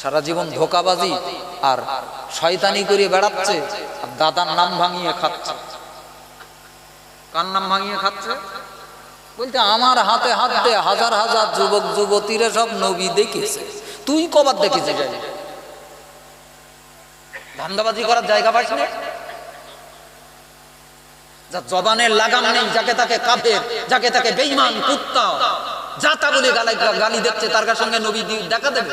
সারা জীবন ধোকাবাজি আর শয়তানি করে বেড়াচ্ছে আর দাদার নাম ভাঙিয়ে খাচ্ছে। কার নাম ভাঙিয়ে খাচ্ছে? বলতে আমার হাতে হাত হাজার হাজার যুবক, যুবতীরা সব নবী দেখেছে। তুই কবার দেখেছিস যাই ধান্দাবাজি করার জায়গা পাস না। যা জবানের লাগাম নেই, যাকে তাকে কাফের, যাকে তাকে বেঈমান, কুত্তা, যা তা বলে গালি দিচ্ছে, তার সঙ্গে নবী দেখা দেবে?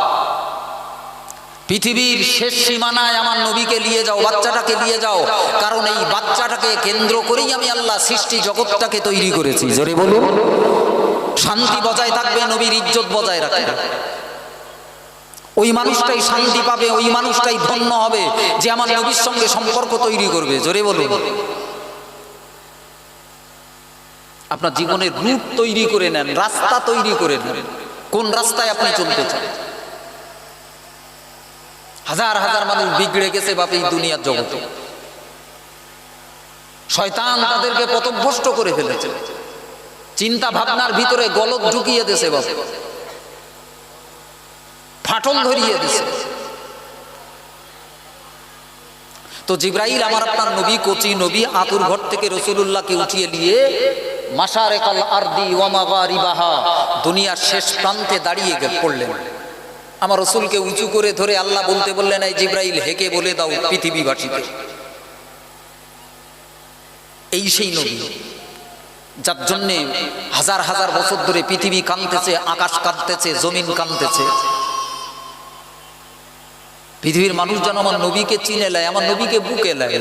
পৃথিবীর শেষ সীমানায় আমার নবীকে নিয়ে যাও, বাচ্চাটাকে নিয়ে যাও। কারণ এই বাচ্চাটাকে কেন্দ্র করেই আমি আল্লাহ সৃষ্টি জগৎটাকে তৈরি করেছি। জোরে বলুন। শান্তি বজায় থাকবে, নবীর ইজ্জত বজায় রাখবে। ওই মানুষটাই শান্তি পাবে, ওই মানুষটাই ধন্য হবে যে আমার নবীর সঙ্গে সম্পর্ক তৈরি করবে। জোরে বলুন। আপনার জীবনের রূপ তৈরি করে নেন, রাস্তা তৈরি করে নেন। কোন রাস্তায় আপনি চলতে চান? হাজার হাজার মানুষ বিগড়ে গেছে বাপ এই দুনিয়ার জগতে। শয়তান তাদেরকে পথভ্রষ্ট করে ফেলেছে। চিন্তা ভাবনার ভিতরে গলত ঢুকিয়ে দিয়েছে বাপ। ফাটল ধরিয়ে দিছে তো জিব্রাইল আমার আপনার নবী, কোচি নবী, আতুর ঘর থেকে রসুলুল্লাহকে উঠিয়ে নিয়ে মাসারেকাল আরদি ওয়ামাগারিবাহা দুনিয়ার শেষ প্রান্তে দাঁড়িয়ে পড়লেন। আমার রসুলকে উঁচু করে ধরে আল্লাহ বলতে বললেন, এই জিব্রাইল, হেকে বলে দাও পৃথিবীবাসীকে। এই সেই নবী, যার জন্যে হাজার হাজার বছর ধরে পৃথিবী কাঁদতেছে, আকাশ কাঁদতেছে, জমিন কাঁদতেছে। পৃথিবীর মানুষ যেন আমার নবীকে চিনে নেয়, আমার নবীকে বুকে নেয়।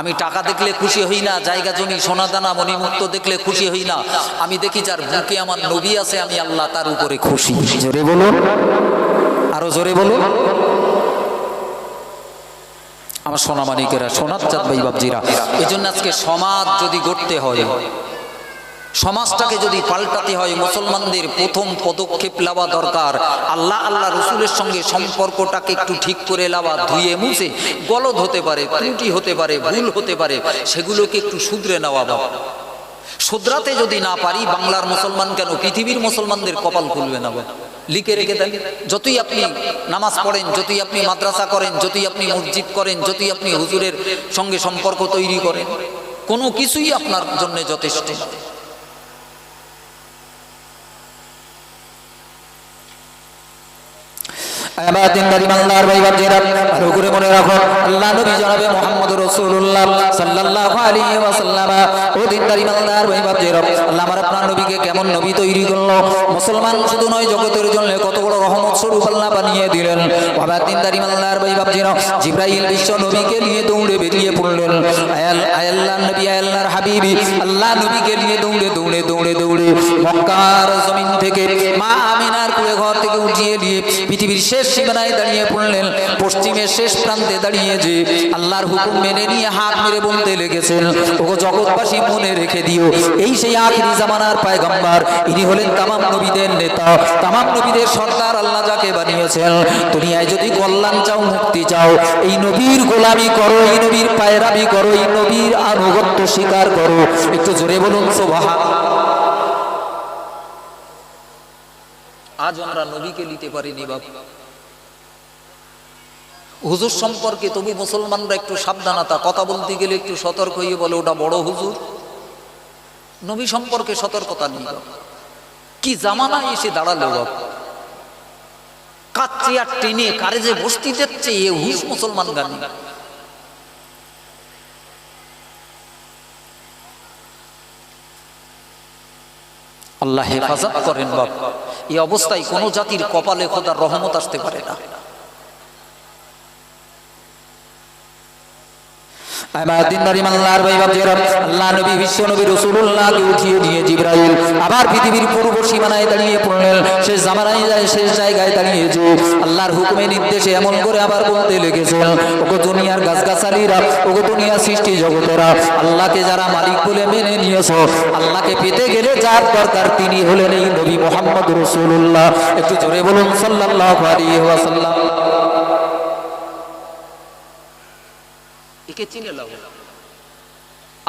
আমি টাকা দেখলে খুশি হই না জায়গা জমি সোনা দানা মণিমুক্ত দেখলে খুশি হই না। আমি দেখি যার বুকে আমার নবী আছে আমি আল্লাহ তার উপরে খুশি। জোরে বলুন। আরও জোরে বলুন। আমার সোনামানিকেরা সোনার চাঁদ ভাই বাবজিরা এই জন্য আজকে সমাজ যদি গড়তে হয় সমাজটাকে যদি পাল্টাতে হয়, মুসলমানদের প্রথম পদক্ষেপ নেওয়া দরকার। আল্লাহ আল্লাহ রসুলের সঙ্গে সম্পর্কটাকে একটু ঠিক করে নেওয়া, ধুয়ে মুছে, গলদ হতে পারে, ত্রুটি হতে পারে, ভুল হতে পারে, সেগুলোকে একটু শুধরে নেওয়া বাবা শুধরাতে যদি না পারি, বাংলার মুসলমান কেন? পৃথিবীর মুসলমানদের কপাল খুলবে না বাবা লিখে রেখে দেন। যতই আপনি নামাজ পড়েন, যতই আপনি মাদ্রাসা করেন, যতই আপনি মসজিদ করেন, যতই আপনি হুজুরের সঙ্গে সম্পর্ক তৈরি করেন, কোনো কিছুই আপনার জন্য যথেষ্ট। করে রাখো, আল্লাহ আল্লাহ কেমন নবী মুসলমান শুধু নয়, জগতের জন্য কত বড় রহমত স্বরূপ আল্লাহ বানিয়ে দিলেন। বাবার দিনদারি বাংলার ভাই বাপজিরা জিব্রাইল বিশ্ব নবীকে নিয়ে দৌড়ে বেরিয়ে পড়লেন। হাবিবি, আল্লাহ নবীকে নিয়ে দৌড়ে দৌড়ে দৌড়ে দৌড়ে, মক্কার জমিন থেকে মা আমিনার কুড়ে ঘর থেকে উঠিয়ে নিয়ে পৃথিবীর শেষ সীমানায় দাঁড়িয়ে পড়লেন। পশ্চিমের শেষ প্রান্তে দাঁড়িয়ে যে আল্লাহর হুকুম মেনে নিয়ে হাত মেরে বলতে লেগেছেন ও জগৎবাসী মনে রেখে দিও, এই সেই আখিরি জামানার পায়গাম্বার, ইনি হলেন তামাম নবীদের নেতা, তামাম নবীদের সর্দার আল্লাহ যাকে বানিয়েছেন। দুনিয়ায় যদি কল্যাণ চাও, মুক্তি চাও, এই নবীর গোলামি করো, এই নবীর পায়রাবি করো, এই নবীর আনুগত্য স্বীকার করো। একটু জোরে বলুন সোভাহা আজ আমরা নবীকে নিতে পারিনি বাবা। হুজুর সম্পর্কে তবু মুসলমানরা একটু সাবধানতা, কথা বলতে গেলে একটু সতর্ক হয়ে বলে, ওটা বড় হুজুর। নবী সম্পর্কে সতর্কতা নেই কি জামানায় এসে দাঁড়াল বাবা? কাচ্চি আর টেনে কারে যে বস্তি যাচ্ছে এ হুস মুসলমান গানি। আল্লাহ হেফাজত করেন বাপ এই অবস্থায় কোনো জাতির কপালে খোদার রহমত আসতে পারে না। আমার দিনদারি মাল্লার ভাই বাবজেরা আল্লাহ নবী, বিশ্ব নবী রসুল্লাহকে উঠিয়ে নিয়ে জিব্রাইল আবার পৃথিবীর পূর্ব সীমানায় দাঁড়িয়ে পড়লেন। শেষ জামানায় যায়, শেষ জায়গায় দাঁড়িয়েছে। আল্লাহর হুকুমে নির্দেশে এমন করে আবার বলতে লেগেছেন, ওগো দুনিয়ার গাছগাছালিরা, ওগো দুনিয়ার সৃষ্টি জগতেরা, আল্লাহকে যারা মালিক বলে মেনে নিয়েছ, আল্লাহকে পেতে গেলে যার দরকার তিনি হলেন এই নবী মোহাম্মদ রসুল্লাহ একটু জোরে বলুন সাল্লাহ আলী ওয়াসাল্লাম। একে চিনে লাও।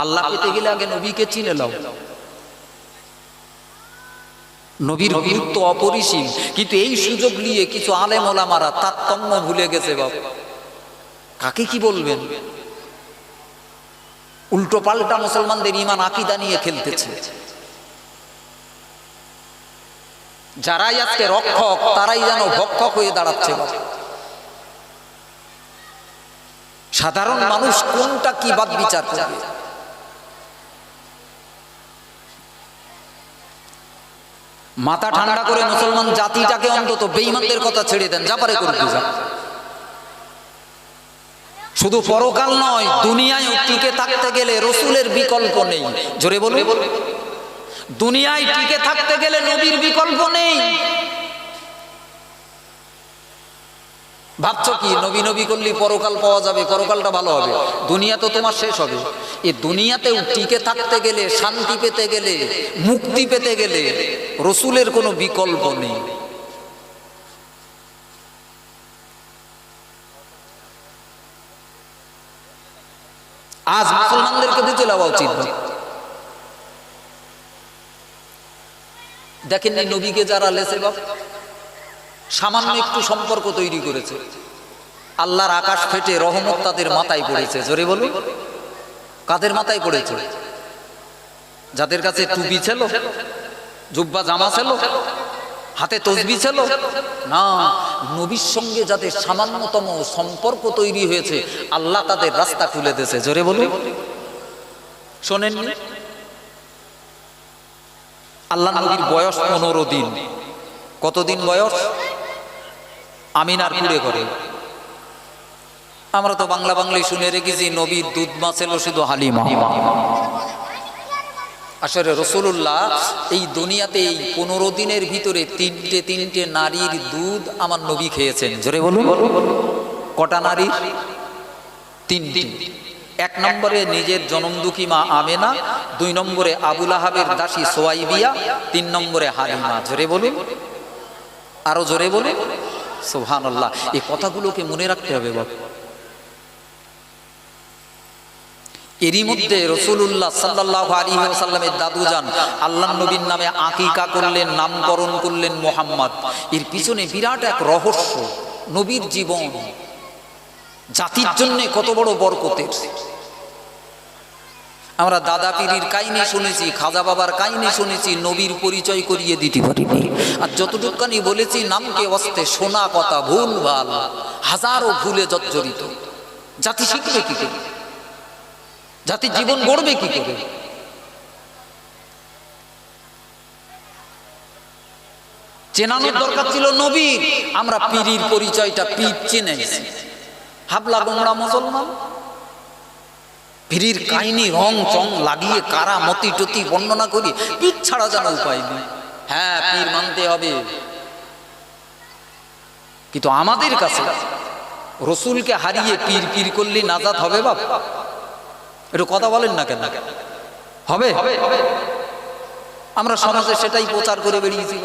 আল্লাহ পেতে গেলে আগে নবীকে চিনে লাও। নবীর গুরুত্ব অপরিসীম কিন্তু এই সুযোগ নিয়ে কিছু আলেম ওলামারা তারতম্য ভুলে গেছে বাবা কাকে কি বলবেন? উল্টো পাল্টা মুসলমানদের ইমান আকিদা নিয়ে খেলতেছে। যারাই আজকে রক্ষক তারাই যেন ভক্ষক হয়ে দাঁড়াচ্ছে বাবা সাধারণ মানুষ কোনটা কি বাদ বিচার করবে? মাথা ঠান্ডা করে মুসলমান জাতিটাকে অন্তত বেইমানদের কথা ছেড়ে দেন, যা পারে করতে শুধু পরকাল নয়, দুনিয়ায় টিকে থাকতে গেলে রসুলের বিকল্প নেই। জোরে বলুন। দুনিয়ায় টিকে থাকতে গেলে নবীর বিকল্প নেই। ভাবছ কি, নবী নবী করলে পরকাল পাওয়া যাবে, পরকালটা ভালো হবে? দুনিয়া তো তোমার শেষ হবে। এই দুনিয়াতেও টিকে থাকতে গেলে, শান্তি পেতে গেলে, মুক্তি পেতে গেলে রসুলের কোনো বিকল্প নেই। আজ মুসলমানদেরকে দিতে লাগা উচিত না। দেখেননি নবীকে যারা লেসে বাপ? সামান্য একটু সম্পর্ক তৈরি করেছে। আল্লাহর আকাশ ফেটে রহমত তাদের মাথায় পড়েছে। জোরে বলুন। কাদের মাথায় পড়েছে? যাদের কাছে টুপি ছিল, জুব্বা জামা ছিল, হাতে তসবি ছিল, না, নবীর সঙ্গে যাদের সামান্যতম সম্পর্ক তৈরি হয়েছে, আল্লাহ তাদের রাস্তা খুলে দিয়েছে। জোরে বলুন। শোনেন আল্লাহ নবীর বয়স পনেরো দিন। কতদিন বয়স? আমিনার কুড়ে করে আমরা তো বাংলা বাংলায় শুনে রেখেছি নবীর দুধ মা ছিল শুধু হালিমা। আসলে রসুল্লাহ এই দুনিয়াতে এই পনেরো দিনের ভিতরে তিনটে তিনটে নারীর দুধ আমার নবী খেয়েছেন। জোরে বলুন। কটা নারী? তিনটি। এক নম্বরে নিজের জনমদুখী মা আমেনা, দুই নম্বরে আবুল আহাবের দাসী সোয়াইবিয়া, তিন নম্বরে হালিমা। জোরে বলুন। আরও জোরে বলে সোহান আল্লাহ এই কথাগুলোকে মনে রাখতে হবে বাবা এরই মধ্যে রসুল্লাহ সাল্লাহ আলী সাল্লামের দাদু যান। আল্লাহ নবীর নামে আকিকা করলেন, নামকরণ করলেন মোহাম্মদ। এর পিছনে বিরাট এক রহস্য, নবীর জীবন, জাতির জন্য কত বড় বরকতের। আমরা দাদা পীরির কাহিনী শুনেছি, খাজা বাবার কাহিনী শুনেছি, নবীর পরিচয় করিয়ে দিতে পারিনি। আর যতটুকানি বলেছি, নামকে অস্তে শোনা কথা ভুল ভালো, হাজারো ভুলে জর্জরিত। জাতি শিখবে কি করে? জাতির জীবন গড়বে কি করে? চেনানোর দরকার ছিল নবীর, আমরা পীরির পরিচয়টা পীর চেনেছি। হাবলা গোমরা মুসলমান? পীরির কাহিনী রং চং লাগিয়ে কারা মতি টতি বর্ণনা করি পীর ছাড়া যেন উপায় নেই। হ্যাঁ পীর মানতে হবে। কিন্তু আমাদের কাছে রসুলকে হারিয়ে পীর পীর করলে নাজাত হবে বাপ। একটু কথা বলেন না কেন? হবে? আমরা সমাজে সেটাই প্রচার করে বেরিয়েছি।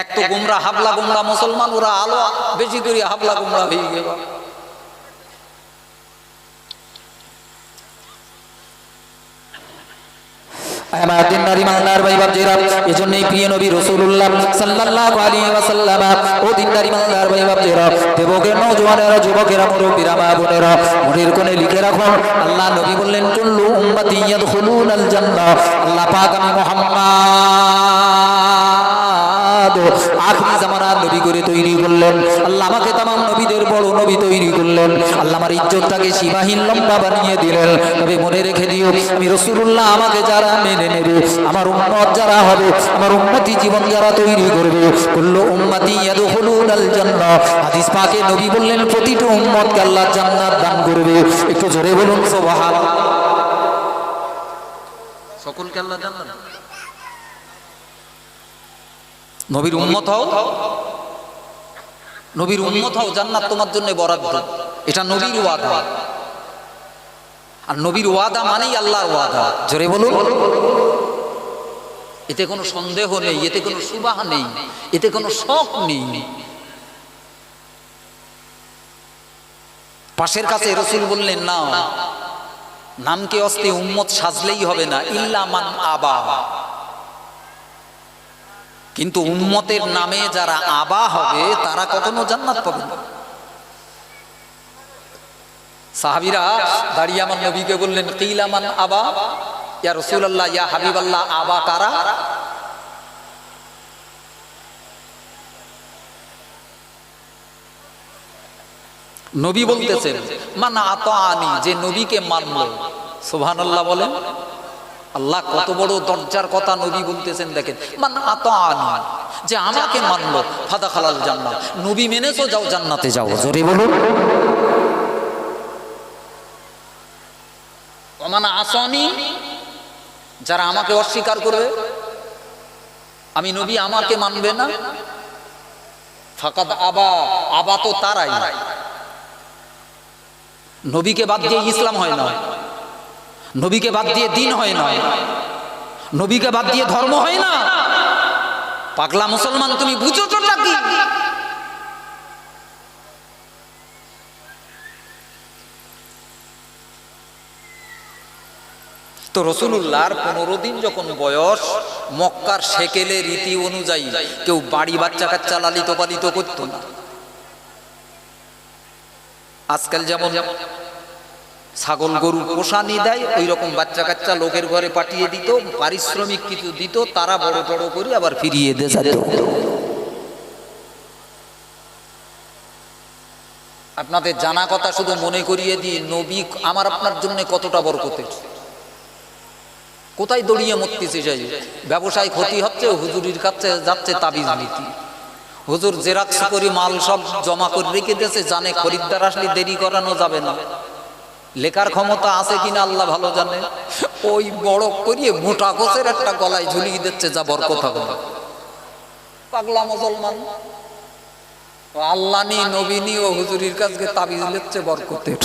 এক তো গোমরা হাবলা গোমরা মুসলমান, ওরা আলো বেশি করে হাবলা গোমরা হয়ে গেল। আমার দিন নারী মান্নার ভাই বাবজিরা এজন্যই প্রিয় নবী রাসূলুল্লাহ সাল্লাল্লাহু আলাইহি ওয়াসাল্লাম, ও দিন নারী মাল্লার ভাই বাবজিরা দেবকের নওজোয়ানেরা, যুবকেরা, মুরব্বীরা, মা বোনেরা, মনের কোণে লিখে রাখো আল্লাহ নবী বললেন, কুল্লু উম্মতি ইয়াদখুলুনাল জান্নাহ। আল্লাহ পাক আমি মুহাম্মদ মোহাম্মদ আখরি জামানার নবী করে তৈরি করলেন। আল্লাহ আমাকে তামাম নবীদের বড় নবী তৈরি করলেন। আল্লাহ আমার ইজ্জতটাকে সীমাহীন লম্বা বানিয়ে দিলেন। তবে মনে রেখে দিও, আমি রসুল্লাহ আমাকে যারা মেনে নেবে, আমার উম্মত যারা হবে, আমার উম্মতি জীবন যারা তৈরি করবে, কুল্লু উম্মতি ইয়াদখুলুনাল জান্নাহ। হাদিস পাকে নবী বললেন, প্রতিটা উম্মতকে আল্লাহ জান্নাত দান করবে। একটু জোরে বলুন, সুবহানাল্লাহ। সকলকে আল্লাহ জান্নাত নবীর উম্মত হও। নবীর উম্মত হও জান্নাত তোমার জন্য বরাদ্দ। এটা নবীর ওয়াদা। আর নবীর ওয়াদা মানেই আল্লাহর ওয়াদা। জোরে বলুন। এতে কোনো সন্দেহ নেই এতে কোনো সুবাহ নেই এতে কোনো শখ নেই। পাশের কাছে রসুল বললেন না নামকে অস্তে উম্মত সাজলেই হবে না ইল্লা মান আবা। কিন্তু উম্মতের নামে যারা আবা হবে তারা কখনো জান্নাত পাবে না। সাহাবিরা দাঁড়িয়ে আমার নবীকে বললেন কিলামান আবা? ইয়া রসুল্লাহ ইয়া হাবিবাল্লাহ আবা কারা? নবী বলতেছেন মানা আত আনি যে নবীকে মানল। সুবহান আল্লাহ বলেন। আল্লাহ কত বড় দরজার কথা নবী বলতেছেন দেখেন। মানা আত যে আমাকে মানলো ফাদা খালাল জান্নাত। নবী মেনেছো, যাও জান্নাতে যাও। জোরে আসনি, যারা আমাকে অস্বীকার করবে, আমি নবী আমাকে মানবে না। ফাকাদ আবা আবা তো তারাই। নবীকে বাদ দিয়ে ইসলাম হয় না। নবীকে বাদ দিয়ে দিন হয় না। নবীকে বাদ দিয়ে ধর্ম হয় না। পাগলা মুসলমান, তুমি বুঝো তো কি? তো রসুল্লাহর পনেরো দিন যখন বয়স, মক্কার সেকেলে রীতি অনুযায়ী কেউ বাড়ি বাচ্চা কাচ্চা লালিত পালিত করতো না। আজকাল যেমন ছাগল গরু পোষানি দেয় ওই রকম বাচ্চা কাচ্চা লোকের ঘরে পাঠিয়ে দিত, পারিশ্রমিক কিছু দিত, তারা বড় বড় করে আবার ফিরিয়ে দিয়ে আপনাদের জানা কথা শুধু মনে করিয়ে দিই, নবী আমার আপনার জন্য কতটা বরকতের। কোথায় দড়িয়ে মরতেছে যাই ব্যবসায় ক্ষতি হচ্ছে, হুজুরির কাছে যাচ্ছে তাবিজ নীতি। হুজুর জেরাক্স করি, মাল সব জমা করে রেখে দিয়েছে, জানে খরিদ্দার আসলে দেরি করানো যাবে না। লেখার ক্ষমতা আছে কিনা আল্লাহ ভালো জানে। ওই বড় করিয়ে মোটা গোছের একটা গলায় ঝুলিয়ে দিচ্ছে যা বর কথা বলে পাগলা মুসলমান। ও আল্লাহ নি নবীনি ও হুজুরির কাছে তাবিজ লেচ্ছে বরকতের।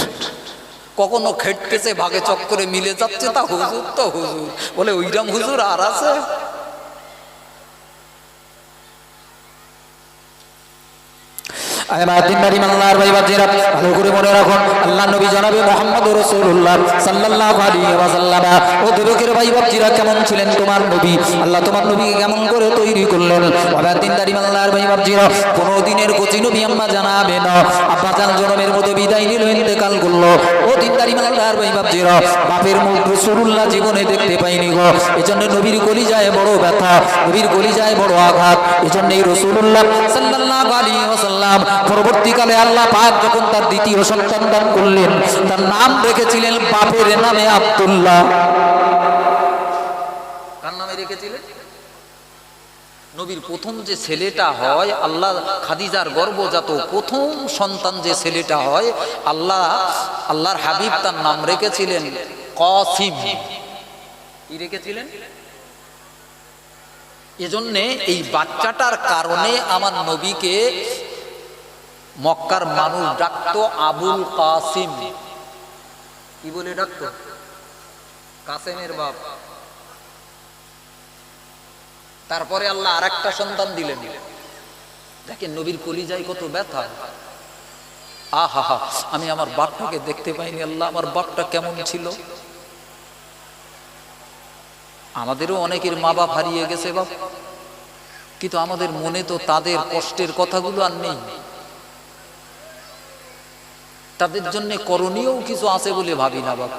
কখনো খেটকেছে ভাগে চক্করে মিলে যাচ্ছে, তা হুজুর তো হুজুর। বলে, ওইরাম হুজুর আর আছে? বাজেরা করে মনে আল্লাহ নবী মোহাম্মদ রসুল্লাহ ও ভাই কেমন ছিলেন তোমার নবী? আল্লাহ তোমার কেমন করে তৈরি করলেন? জনমের মতো বিদায় নিল, ইন্তেকাল করল। ও দিনদারি মাল্লার ভাই বাপজিরা বাপের মুখ রসুল্লাহ জীবনে দেখতে পাইনি গো। এজন্য নবীর গলি যায় বড় ব্যথা, নবীর গলি যায় বড় আঘাত। এজন্য এই রসুল্লাহ সাল্লাল্লাহু আলাইহি ওয়াসাল্লাম পরবর্তীকালে আল্লাহ পাক যখন তার দ্বিতীয় সন্তান দান করলেন, তার নাম রেখেছিলেন বাপের নামে আব্দুল্লাহ। কার নামে রেখেছিলেন? নবীর প্রথম যে ছেলেটা হয়, আল্লাহ খাদিজার গর্ভজাত প্রথম সন্তান যে ছেলেটা হয়, আল্লাহ, আল্লাহর হাবিব তার নাম রেখেছিলেন কসিম। কি রেখেছিলেন? এজন্যে এই বাচ্চাটার কারণে আমার নবীকে মক্কার মানুষ ডাকতো আবুল কাসিম। কি বলে ডাকতো? কাসেমের বাপ। তারপরে আল্লাহ আর একটা সন্তান দিলেন। দেখেন নবীর কলিজায় কত ব্যথা। আহা আমি আমার বাপটাকে দেখতে পাইনি আল্লাহ, আমার বাপটা কেমন ছিল? আমাদেরও অনেকের মা বাপ হারিয়ে গেছে বাপ। কিন্তু আমাদের মনে তো তাদের কষ্টের কথাগুলো আর নেই। তাদের জন্য করণীয় কিছু আছে বলে ভাবি না বাবা।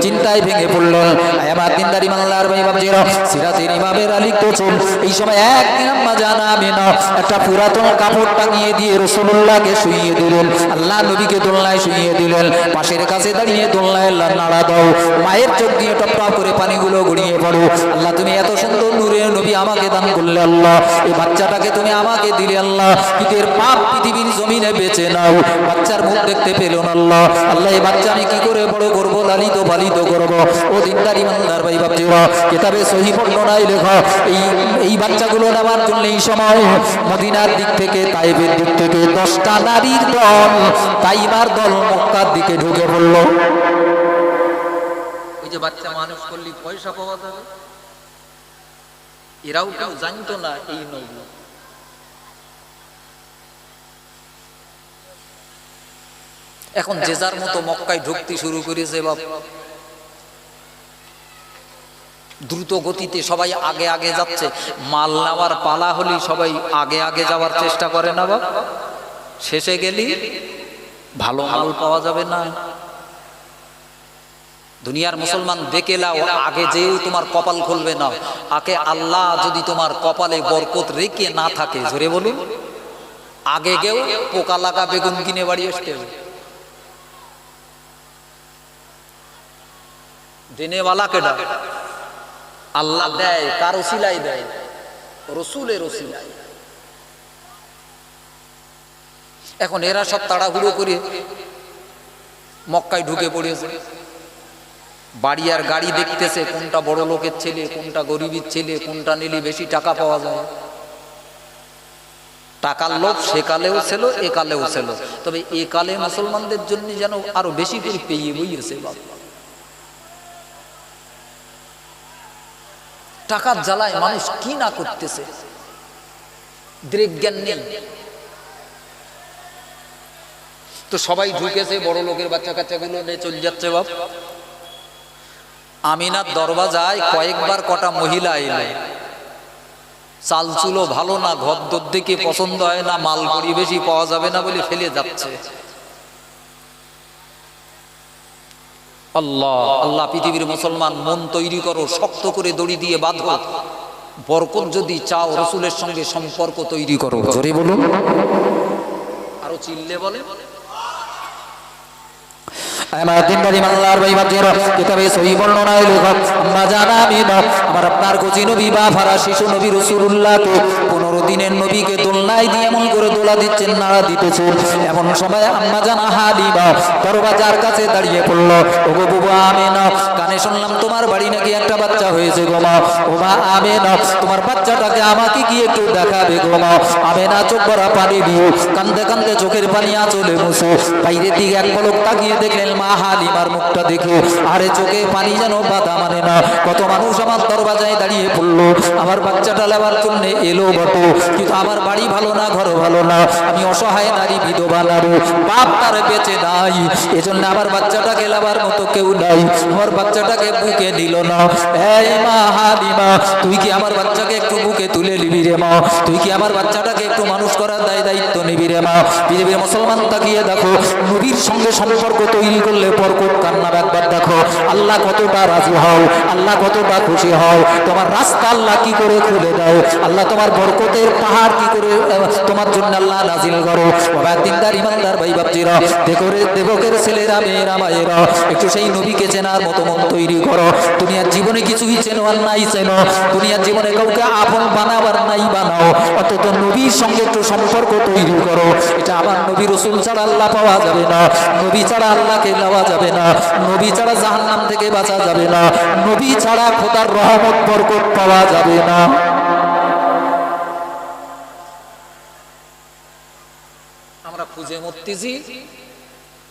চিন্তায় ভেঙে পড়লেন। দিনদারি ইমামের আলী এই সময় একদিন আম্মা জানা আমিনা একটা পুরাতন কাপড় টাঙিয়ে দিয়ে রসুল্লাহকে শুইয়ে দিলেন। আল্লাহ নবীকে দোলনায় শুইয়ে দিলেন। পাশের কাছে দাঁড়িয়ে দোলনায় নাড়া দাও। মায়ের চোখ দিয়ে টপ টপ করে পানিগুলো গড়িয়ে পড়ো। আল্লাহ, তুমি এত সুন্দর নূরের নবী আমাকে দান করলে আল্লাহ। এই বাচ্চাটাকে তুমি আমাকে দিলে আল্লাহ। এর পাপ পৃথিবীর জমিনে বেঁচে নাও। বাচ্চার মুখ দেখতে পেল না আল্লাহ। আল্লাহ, এই বাচ্চা আমি কি করে বড় করব? লালিত পালিত করব? ও দিনদারি মান্দার ভাই ভাবছি কেতাবে সহি বর্ণনায় লেখা, এই এই বাচ্চাগুলো নেওয়ার জন্য এই সময় মদিনার দিক থেকে তাইবের দিক থেকে দশটা নারীর দল, তাইবার দল মক্কার দিকে ঢুকে পড়ল। যে বাচ্চা মানুষ করলি পয়সা পাওয়া যাবে? এরাও কেউ জানতো না এই নবী। এখন যে যার মতো মক্কায় ঢুকতে শুরু করেছে বাপ। দ্রুত গতিতে সবাই আগে আগে যাচ্ছে। মাল নেওয়ার পালা হলি সবাই আগে আগে যাওয়ার চেষ্টা করে না বাপ। শেষে গেলি ভালো মাল পাওয়া যাবে না। দুনিয়ার মুসলমান দেখে লাও আগে যেও তোমার কপাল খুলবে না। আগে আল্লাহ যদি তোমার কপালে বরকত রেখে না থাকে, জোরে বলুন। আগে গেও পোকা লাগা বেগুন কিনে বাড়ি আসতে হবে। দেনেওয়ালাকে ডাক আল্লাহ দেয়, কার ওসিলাই দেয়? রসুলের ওসিলাই। এখন এরা সব তাড়াহুড়ো করে মক্কায় ঢুকে পড়েছে। বাড়ি আর গাড়ি দেখতেছে, কোনটা বড় লোকের ছেলে, কোনটা গরিবের ছেলে, কোনটা নিলে বেশি টাকা পাওয়া যায়। টাকার লোভ সেকালেও ছিল, একালেও ছিল। তবে একালে মুসলমানদের জন্য যেন আরও বেশি করে পেয়ে বইয়েছে টাকার জ্বালায় মানুষ কি না করতেছে? দৃক জ্ঞান নেই। তো সবাই ঢুকেছে, বড় লোকের বাচ্চা কাচ্চাগুলো নিয়ে চলে যাচ্ছে বাপ। আমিনার দরবাজায় কয়েকবার কটা মহিলা এলো। চাল চুলো ভালো না ঘর দেখে পছন্দ হয় না, মাল বেশি পাওয়া যাবে না বলে ফেলে যাচ্ছে। আল্লাহ আল্লাহ পৃথিবীর মুসলমান, মন তৈরি করো, শক্ত করে দড়ি দিয়ে বাঁধো। বরকত যদি চাও, রসুলের সঙ্গে সম্পর্ক তৈরি করো। জোরে বলুন। আরও চিল্লে বলে আমার আপনার কোচি নবী বা ফারা শিশু নবী রসুল্লাহ পনেরো দিনের নবীকে দোলনায় দিয়ে এমন করে দোলা দিচ্ছেন, নাড়া দিতেছে। এমন সময় আম্মা জানা হালিমা দরবাজার কাছে দাঁড়িয়ে পড়ল। ওগো আমি আমিনা, কানে শুনলাম তোমার বাড়ি নাকি একটা বাচ্চা হয়েছে গো মা। ও মা আমিনা, তোমার বাচ্চাটাকে আমাকে গিয়ে একটু দেখাবে গো মা। আমিনা, চোখ ভরা পানি দিয়ে কান্দে কান্দে চোখের পানি আঁচলে মুছে। বাইরের দিকে এক পলক তাকিয়ে দেখলেন মা হালিমার মুখটা দেখে। আরে চোখে পানি যেন বাধা মানে না। কত মানুষ আমার দরবাজায় দাঁড়িয়ে পড়ল। আমার বাচ্চাটা লেবার জন্য এলো বটে। কিন্তু আমার বাড়ি ভালো না, ঘর ভালো না। আমি অসহায় নারী, বিধবা নারী। বাপ তার বেঁচে নাই। এজন্য আমার বাচ্চাটাকে লেবার মতো কেউ নাই। আমার বাচ্চাটাকে বুকে দিল না। এই মা হালিমা, তুই কি আমার বাচ্চাকে একটু বুকে তুলে নিবি রে মা? তুই কি আমার বাচ্চাটাকে একটু মানুষ করার দায় দায়িত্ব নিবি রে মা? পৃথিবীর মুসলমান তাকিয়ে দেখো, নবীর সঙ্গে সম্পর্ক তৈরি করলে বরকত কান্নার একবার দেখো। আল্লাহ কতটা রাজি হও, আল্লাহ কতটা খুশি হও। তোমার রাস্তা আল্লাহ কি করে খুলে দাও আল্লাহ তোমার বরকতের পাহাড় কি করে তোমার জন্য আল্লাহ নাজিল করো। বাবা, দিনদার, ইমানদার ভাই বাপজিরা, দেখো রে, দেবকের ছেলেরা, মেয়েরা, মায়েরা, একটু সেই নবীকে চেনার মতো মন তৈরি করো। দুনিয়ার জীবনে কিছুই চেনো আর নাই চেনো। দুনিয়ার জীবনে কাউকে আপন বানাবার নাই বানাও। অন্তত নবীর সঙ্গে একটু সম্পর্ক তৈরি করো। এটা আমার নবী রসুল ছাড়া আল্লাহ পাওয়া যাবে না। নবী ছাড়া আল্লাহকে নেওয়া যাবে না। নবী ছাড়া জাহান্নাম থেকে বাঁচা যাবে না। নবী ছাড়া খোদার রহমত, বরকত পাওয়া যাবে না। খুঁজে মরতেছি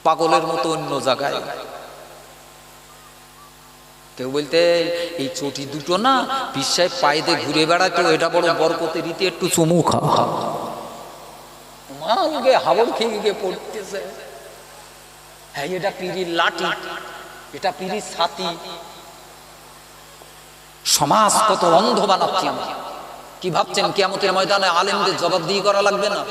পাগলের মতো অন্য জায়গায়। কেউ বলতে, এই চটি দুটো না পিসায় পায়েতে ঘুরে বেড়াতো এটা বড় বরকতের রীতি, একটু চুমু খা মালকে হাবড় খেয়ে গিয়ে পড়তেছে। হ্যাঁ এটা পিড়ির লাঠি, এটা পিড়ির ছাতি। সমাজ কত অন্ধ বানাচ্ছি কি ভাবছেন, কিয়ামতের ময়দানে আলেমদের জবাবদিহি করা লাগবে না?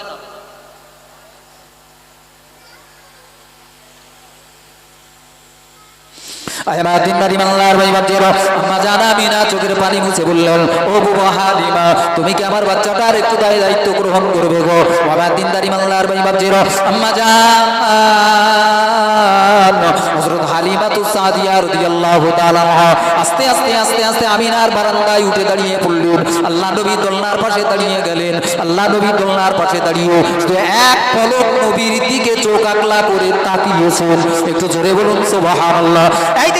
আমার দিনদারি বাংলার ভাই বাচ্চারা আম্মা জানা বিনা চোখের পানি মুছে বললেন ও বুবা হালিমা, তুমি কি আমার বাচ্চাটার একটু দায় দায়িত্ব গ্রহণ করবে গো? বাবা, দিনদারি মাল্লার ভাই বাচ্চারা আম্মা জান হযরত হালিমাতু সাদিয়া রাদিয়াল্লাহু তাআলা আস্তে আস্তে আস্তে আস্তে আমিনার বারান্দায় উঠে দাঁড়িয়ে পড়লেন। আল্লাহ নবী দোলনার পাশে দাঁড়িয়ে গেলেন। আল্লাহ নবী দোলনার পাশে দাঁড়িয়ে শুধু এক পলক নবীর দিকে চোখ আকলা করে তাকিয়েছেন। একটু জোরে বলুন, সুবহানাল্লাহ। এই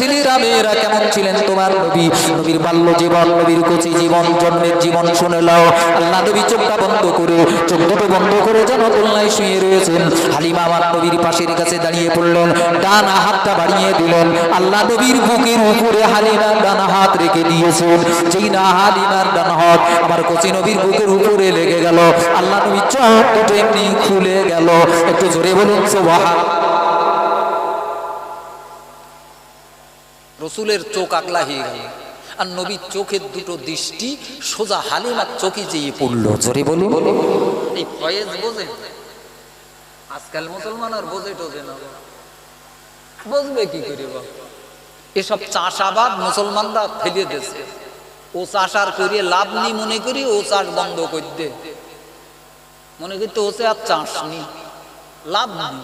ছেলেরা মেয়েরা কেমন ছিলেন তোমার নবী? নবীর বাল্য জীবন, নবীর কচি জীবন, জন্মের জীবন শুনে নাও। আল্লাহ নবী চোখটা বন্ধ করে, চোখ দুটো বন্ধ করে যেন দোলনায় শুয়ে রয়েছেন। হালিমা আমার নবীর পাশের কাছে দাঁড়িয়ে পড়লেন, ডান হাতটা বাড়িয়ে দিলেন। আল্লাহ নবীর বুকের উপরে হালিমার ডান হাত রেখে দিয়েছেন। যেই না হালিমার ডান হাত আমার কচি নবীর বুকের উপরে লেগে গেল। আল্লাহ নবী চোখ দুটো এমনি খুলে গেল। একটু জোরে বলুন সুবহান রসুলের চোখ আকলা হয়ে গেল। আর নবীর চোখের দুটো দৃষ্টি সোজা হালিমার চোখে যেয়ে পড়ল। জোরে বলুন। এই ফয়েজ বোঝে? আজকাল মুসলমান আর বোঝে টোঝে না। বুঝবে কি করে? এসব চাষাবাদ মুসলমানরা ফেলে দিয়েছে। ও চাষ আর করিয়ে লাভ নেই মনে করি, ও চাষ বন্ধ করে দে। মনে করতে ওসে আর চাষ নেই, লাভ নেই।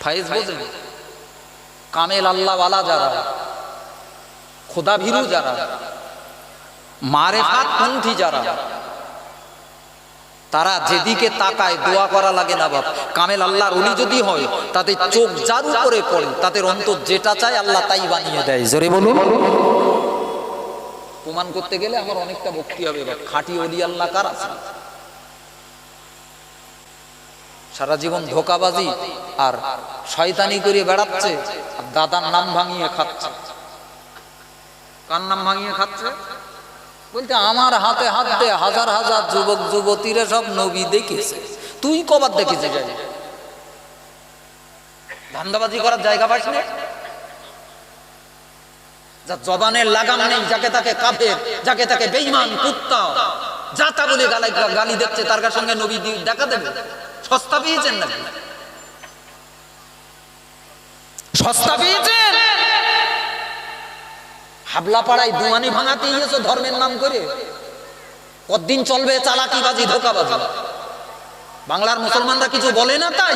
ফাইজ বোঝেন কামেল আল্লাহওয়ালা যারা, খোদা ভীরু যারা, মারেফাত পন্থী যারা, তারা যেদিকে তাকায় দোয়া করা লাগে না বাপ। কামেল আল্লাহর উনি যদি হয় তাদের চোখ যার উপরে পড়ে, তাদের অন্তর যেটা চায় আল্লাহ তাই বানিয়ে দেয়। জোরে বলুন। প্রমাণ করতে গেলে আমার অনেকটা ভক্তি হবে খাঁটি অলি আল্লাহ কার আছে? সারা জীবন ধোকাবাজি আর শয়তানি করে বেড়াচ্ছে আর দাদার নাম ভাঙিয়ে খাচ্ছে। কার নাম ভাঙিয়ে খাচ্ছে? বলতে আমার হাতে হাত হাজার হাজার যুবক, যুবতীরা সব নবী দেখেছে। তুই কবার দেখেছে যাই ধান্দাবাজি করার জায়গা পাস না। যা জবানের লাগাম নেই, যাকে তাকে কাফের, যাকে তাকে বেঈমান, কুত্তা। যা তা বলে গালি গালি দেখছে তার সঙ্গে নবী দেখা দেবে। সস্তা পেয়েছেন নাকি সস্তা পেয়েছেন? হাবলা পাড়ায় দুয়ানি ভাঙাতে গিয়েছো ধর্মের নাম করে? কতদিন চলবে চালাকিবাজি, ধোকাবাজি? বাংলার মুসলমানরা কিছু বলে না তাই?